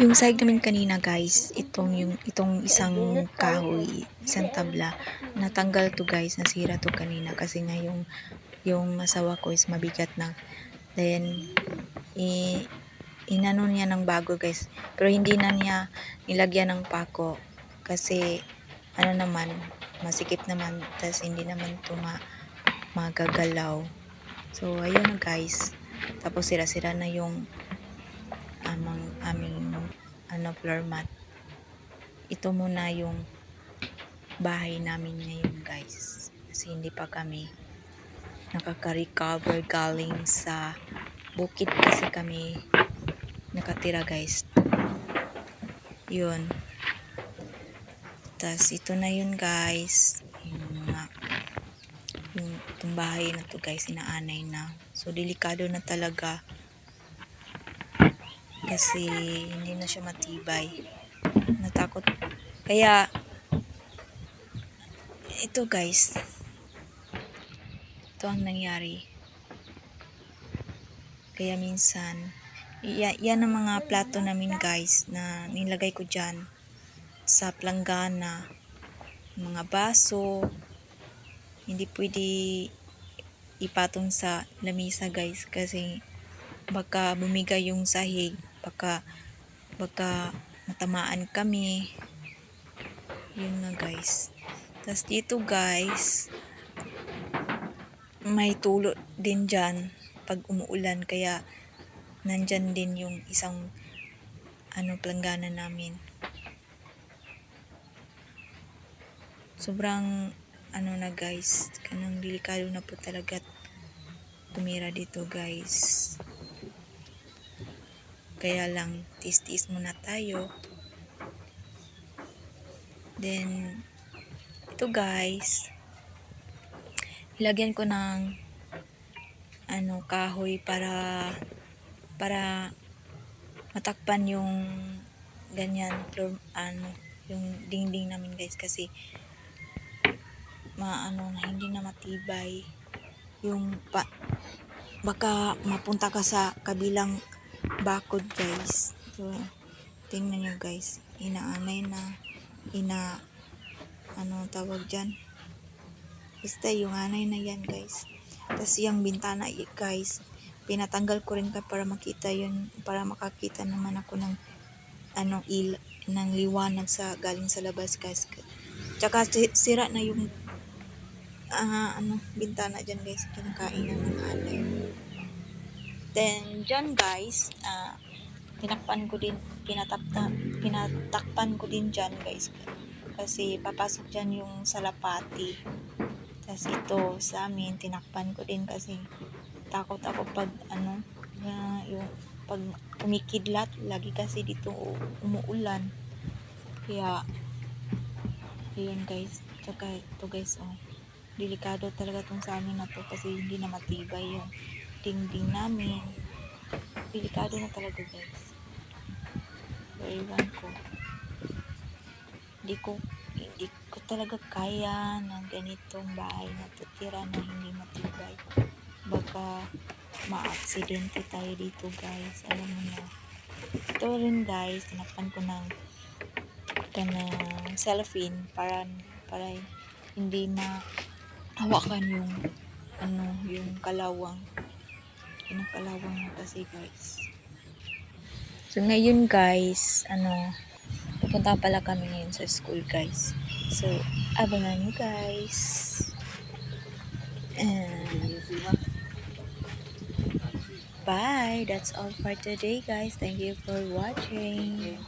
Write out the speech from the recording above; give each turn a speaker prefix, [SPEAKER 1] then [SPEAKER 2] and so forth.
[SPEAKER 1] Yung sahig namin kanina guys, itong yung itong isang kahoy, isang tabla, natanggal to guys, nasira to kanina kasi nga yung yung asawa ko is mabigat na. Then i inano niya ng bago guys. Pero hindi na niya nilagyan ng pako kasi ano naman, masikip naman tas hindi naman to ma magagalaw. So ayun na guys. Tapos sira-sira na yung amang aming ano floor mat. Ito muna yung bahay namin ngayon guys. Kasi hindi pa kami nakaka-recover galing sa bukid kasi kami nakatira guys. Yun. Tas ito na yun guys. Yung mga yung itong bahay na to guys inaanay na. So delikado na talaga kasi hindi na siya matibay. Natakot. Kaya ito guys. Ito ang nangyari. Kaya minsan ya, yan ang mga plato namin guys na nilagay ko dyan sa planggana. Mga baso. Hindi pwede ipatong sa lamisa guys kasi baka bumigay yung sahig baka baka matamaan kami. Yun nga guys. Tas dito guys may tulo din dyan pag umuulan. Kaya nandyan din yung isang ano planggana namin. Sobrang ano na guys kanang delikado na po talaga tumira dito guys kaya lang tis-tis muna tayo. Then ito guys. Ilagyan ko ng ano kahoy para para matakpan yung ganyan floor ano yung dingding namin guys. Kasi maano na hindi na matibay. Yung pa baka mapunta ka sa kabilang bakod guys. So tingnan nyo guys. Inaanay na ina ano tawag dyan? Basta yung anay na yan guys. Tapos yung bintana guys pinatanggal ko rin ka para makita yun para makakita naman ako ng ano il ng liwanag sa galing sa labas guys. Tsaka si- sira na yung ah, ano bintana dyan guys. Kinakain na ng alay then dyan guys ah, tinakpan ko din pinatapta pinatakpan ko din dyan guys. Kasi papasok dyan yung salapati. Tas ito sa amin tinakpan ko din kasi takot ako pag ano yung pag kumikidlat lagi kasi dito umuulan. Kaya yun guys. Tsaka ito guys oh delikado talaga tong sa amin na to kasi hindi na matibay yung dingding namin. Delikado na talaga guys. So iwan ko. Hindi ko hindi ko talaga kaya ng ganitong bahay na tutira na hindi matibay. Baka ma-aksidente tayo dito guys. Alam mo na. Ito rin guys. Tinakpan ko ng kanang cellophane para para hindi ma hawakan yung ano yung kalawang kinakalawang na kasi guys. So ngayon guys ano pupunta pala kami ngayon sa school guys. So abangan nyo guys. And bye. That's all for today guys. Thank you for watching